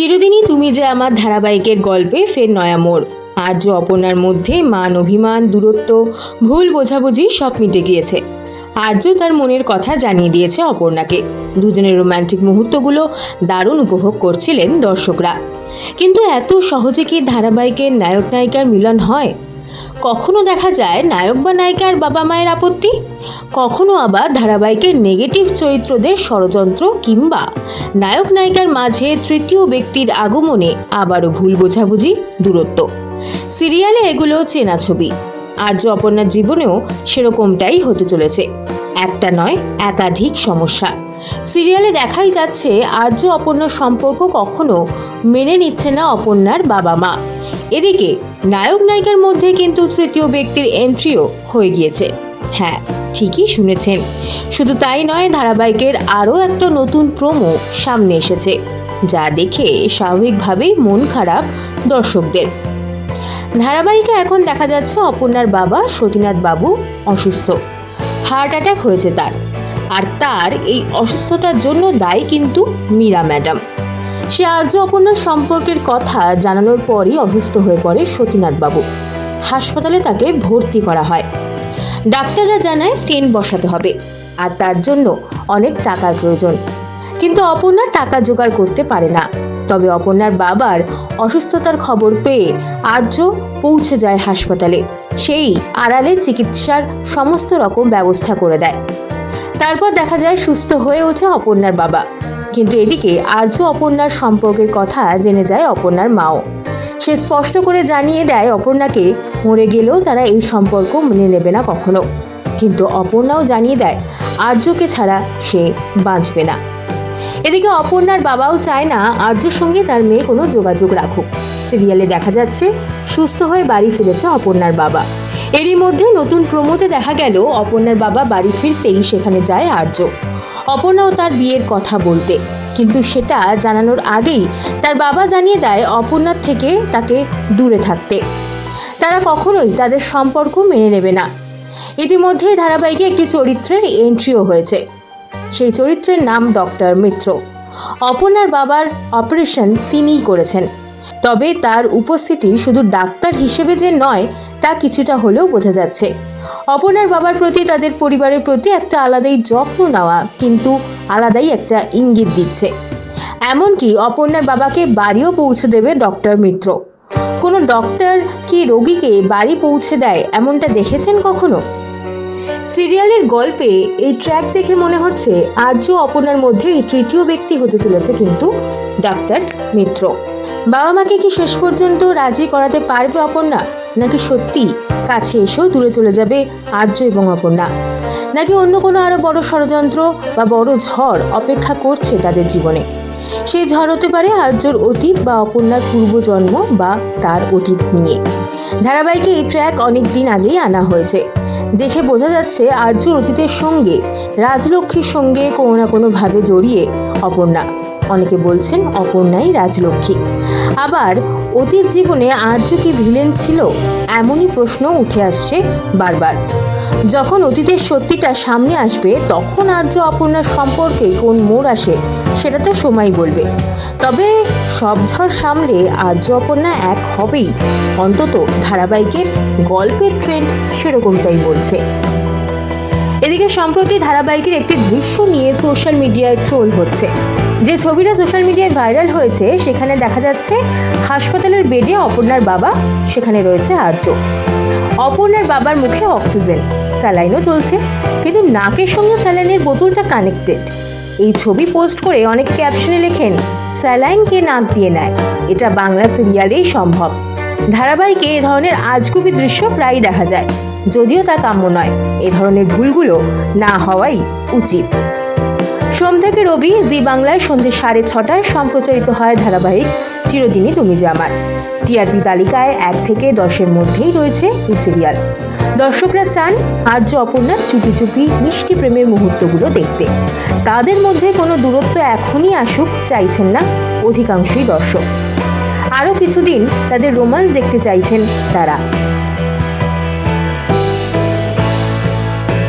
চিরদিনই তুমি যে আমার ধারাবাহিকের গল্পে ফের নয়া মোড়। আর্য অপনার মধ্যে মান অভিমান, দূরত্ব, ভুল বোঝাবুঝি সব মিটে গিয়েছে। আর্য তার মনের কথা জানিয়ে দিয়েছে অপর্ণাকে। দুজনের রোম্যান্টিক মুহূর্তগুলো দারুণ উপভোগ করছিলেন দর্শকরা। কিন্তু এত সহজে কি ধারাবাহিকের নায়ক নায়িকার মিলন হয়? কখনো দেখা যায় নায়ক বা নায়িকার বাবা মায়ের আপত্তি? কখনো আবার ধারাবাহিকের নেগেটিভ চরিত্রদের ষড়যন্ত্র কিংবা নায়ক নায়িকার মাঝে তৃতীয় ব্যক্তির আগমনে আবারও ভুল বোঝাবুঝি, দূরত্ব। সিরিয়ালে এগুলো চেনা ছবি। আর্য অপর্ণার জীবনেও সেরকমটাই হতে চলেছে। একটা নয়, একাধিক সমস্যা। সিরিয়ালে দেখাই যাচ্ছে আর্য অপর্ণার সম্পর্ক কখনো মেনে নিচ্ছে না অপর্ণার বাবা মা। এদিকে, নায়ক নায়িকার মধ্যে কিন্তু তৃতীয় ব্যক্তির এন্ট্রিও হয়ে গিয়েছে। হ্যাঁ ঠিকই শুনেছেন। শুধু তাই নয়, ধারাবাহিকের আরও একটা নতুন প্রোমো সামনে এসেছে, যা দেখে স্বাভাবিকভাবেই মন খারাপ দর্শকদের। ধারাবাহিকে এখন দেখা যাচ্ছে অপর্ণার বাবা সতীনাথ বাবু অসুস্থ। হার্ট অ্যাটাক হয়েছে তার। আর তার এই অসুস্থতার জন্য দায়ী কিন্তু মীরা ম্যাডাম। সে আর্য অপর্ণার সম্পর্কের কথা জানানোর পরই অসুস্থ হয়ে পড়ে সতীনাথ বাবু হাসপাতালে তাকে ভর্তি করা হয়। ডাক্তাররা জানায় স্টেন বসাতে হবে, আর তার জন্য অনেক টাকার প্রয়োজন। কিন্তু অপর্ণা টাকা জোগাড় করতে পারে না। তবে অপর্ণার বাবার অসুস্থতার খবর পেয়ে আর্য পৌঁছে যায় হাসপাতালে। সেই আড়ালে চিকিৎসার সমস্ত রকম ব্যবস্থা করে দেয়। তারপর দেখা যায় সুস্থ হয়ে ওঠে অপর্ণার বাবা। কিন্তু এদিকে আর্য অপর্ণার সম্পর্কের কথা জেনে যায় অপর্ণার মাও। সে স্পষ্ট করে জানিয়ে দেয় অপর্ণাকে মরে গেলেও তারা এই সম্পর্ক মেনে নেবে না কখনো। কিন্তু অপর্ণাও জানিয়ে দেয়, আর্যকে ছাড়া সে বাঁচবে না। এদিকে অপর্ণার বাবাও চায় না আর্যর সঙ্গে তার মেয়ে কোনো যোগাযোগ রাখুক। সিরিয়ালে দেখা যাচ্ছে, সুস্থ হয়ে বাড়ি ফিরেছে অপর্ণার বাবা। এরই মধ্যে নতুন প্রমোতে দেখা গেল, অপর্ণার বাবা বাড়ি ফিরতেই সেখানে যায় আর্য। অপর্ণাও তার বিয়ের কথা বলতে। কিন্তু সেটা জানানোর আগেই তার বাবা জানিয়ে দেয় অপর্ণার থেকে তাকে দূরে থাকতে। তারা কখনোই তাদের সম্পর্ক মেনে নেবে না। ইতিমধ্যেই ধারাবাহিকে একটি চরিত্রের এন্ট্রিও হয়েছে। সেই চরিত্রের নাম ডক্টর মিত্র। অপর্ণার বাবার অপারেশন তিনিই করেছেন। তবে তার উপস্থিতি শুধু ডাক্তার হিসেবে যে নয়, তা কিছুটা হলেও বোঝা যাচ্ছে। অপর্ণার বাবার প্রতি তাদের পরিবারের প্রতি একটা আলাদাই যত্ন নেওয়া কিন্তু আলাদাই একটা ইঙ্গিত দিচ্ছে। এমনকি অপর্ণার বাবাকে বাড়িও পৌঁছে দেবে ডক্টর মিত্র। কোনো ডক্টর কি রোগীকে বাড়ি পৌঁছে দেয় এমনটা দেখেছেন কখনো? সিরিয়ালের গল্পে এই ট্র্যাক দেখে মনে হচ্ছে আর্য অপর্ণার মধ্যে এই তৃতীয় ব্যক্তি হতে চলেছে কিন্তু ডাক্তার মিত্র। বাবা মাকে কি শেষ পর্যন্ত রাজি করাতে পারবে অপর্ণা? নাকি সত্যি কাছে এসেও দূরে চলে যাবে আর্য এবং অপর্ণা? নাকি অন্য কোনো আরও বড় ষড়যন্ত্র বা বড় ঝড় অপেক্ষা করছে তাদের জীবনে? সেই ঝড় হতে পারে আর্যর অতীত বা অপর্ণার পূর্বজন্ম বা তার অতীত নিয়ে। ধারাবাহিকে এই ট্র্যাক অনেক দিন আগেই আনা হয়েছে। দেখে বোঝা যাচ্ছে আর্যর অতীতের সঙ্গে রাজলক্ষ্মীর সঙ্গে কোনো না কোনোভাবে জড়িয়ে অপর্ণা। অনেকে বলছেন অপর্ণাই রাজলক্ষ্মী। আবার অতীত জীবনে আর্য কি ভিলেন ছিল? এমনই প্রশ্ন উঠে আসছে বারবার। যখন অতীতের সত্যিটা সামনে আসবে, তখন আর্য অপর্ণার সম্পর্কে কোন মোড় আসে, সেটা তো সময় বলবে। তবে সব ঝড় সামলে আর্য অপর্ণা এক হবেই। অন্তত ধারাবাহিকের গল্পের ট্রেন্ড সেরকমটাই বলছে। এদিকে সম্প্রতি ধারাবাহিকের একটি দৃশ্য নিয়ে সোশ্যাল মিডিয়ায় ট্রোল হচ্ছে। যে ছবিটা সোশ্যাল মিডিয়ায় ভাইরাল হয়েছে, সেখানে দেখা যাচ্ছে হাসপাতালের বেডে অপর্ণার বাবা, সেখানে রয়েছে আর্য। অপর্ণার বাবার মুখে অক্সিজেন, স্যালাইনও চলছে, কিন্তু নাকের সঙ্গে স্যালাইনের বোতলটা কানেক্টেড। এই ছবি পোস্ট করে অনেকে ক্যাপশনে লেখেন স্যালাইনকে নাক দিয়ে নেয়, এটা বাংলা সিরিয়ালেই সম্ভব। ধারাবাহিকে এ ধরনের আজগুবি দৃশ্য প্রায়ই দেখা যায়, যদিও তা কাম্য নয়। এ ধরনের ভুলগুলো না হওয়াই উচিত। সোম থেকে রবি, জি বাংলায় সন্ধ্যে সাড়ে ছটায় সম্প্রচারিত হয় ধারাবাহিক চিরদিনই তুমি যে আমার। টিআরপি তালিকায় এক থেকে দশের মধ্যেই রয়েছে এই সিরিয়াল। দর্শকরা চান আর্য অপর্ণার চুপি চুপি মিষ্টি প্রেমের মুহূর্তগুলো দেখতে। তাদের মধ্যে কোনো দূরত্ব এখনই আসুক চাইছেন না অধিকাংশই দর্শক। আরও কিছুদিন তাদের রোমান্স দেখতে চাইছেন তারা।